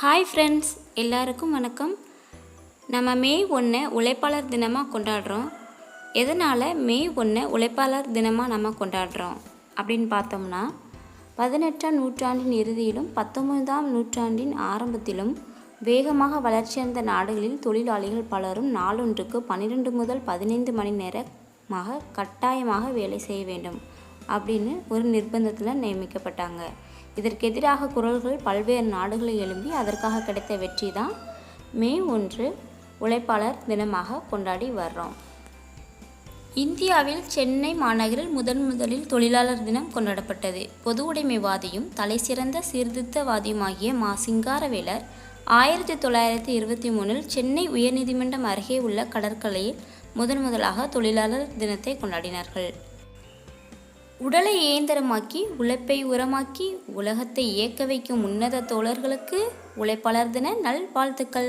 Hi friends எல்லாருக்கும் வணக்கம். நம்ம மே ஒன்று உழைப்பாளர் தினமாக கொண்டாடுறோம். எதனால் மே ஒன்று உழைப்பாளர் தினமாக நம்ம கொண்டாடுறோம்? அப்படின்னு பார்த்தோம்னா பதினெட்டாம் நூற்றாண்டின் இறுதியிலும் பத்தொன்பதாம் நூற்றாண்டின் ஆரம்பத்திலும் வேகமாக வளர்ச்சியடைந்த நாடுகளில் தொழிலாளிகள் பலரும் நாளொன்றுக்கு பன்னிரெண்டு முதல் பதினைந்து மணி நேரமாக கட்டாயமாக வேலை செய்ய வேண்டும். அப்படின்னு ஒரு நிர்பந்தத்தில் நியமிக்கப்பட்டாங்க. இதற்கு எதிராக குரல்கள் பல்வேறு நாடுகளில் எழும்பி அதற்காக கிடைத்த வெற்றி தான் மே ஒன்று உழைப்பாளர் தினமாக கொண்டாடி வர்றோம். இந்தியாவில் சென்னை மாநகரில் முதன் முதலில் தொழிலாளர் தினம் கொண்டாடப்பட்டது. பொது உடைமைவாதியும் தலைசிறந்த சீர்திருத்தவாதியுமாகிய மா சிங்காரவேலர் ஆயிரத்தி தொள்ளாயிரத்தி இருபத்தி மூணில் சென்னை உயர்நீதிமன்றம் அருகே உள்ள கடற்கரையில் முதன் முதலாக தொழிலாளர் தினத்தை கொண்டாடினார்கள். உடலை இயந்திரமாக்கி உழைப்பை உரமாக்கி உலகத்தை இயக்க வைக்கும் உன்னத தோழர்களுக்கு உழைப்பாளர் தின நல்வாழ்த்துக்கள்.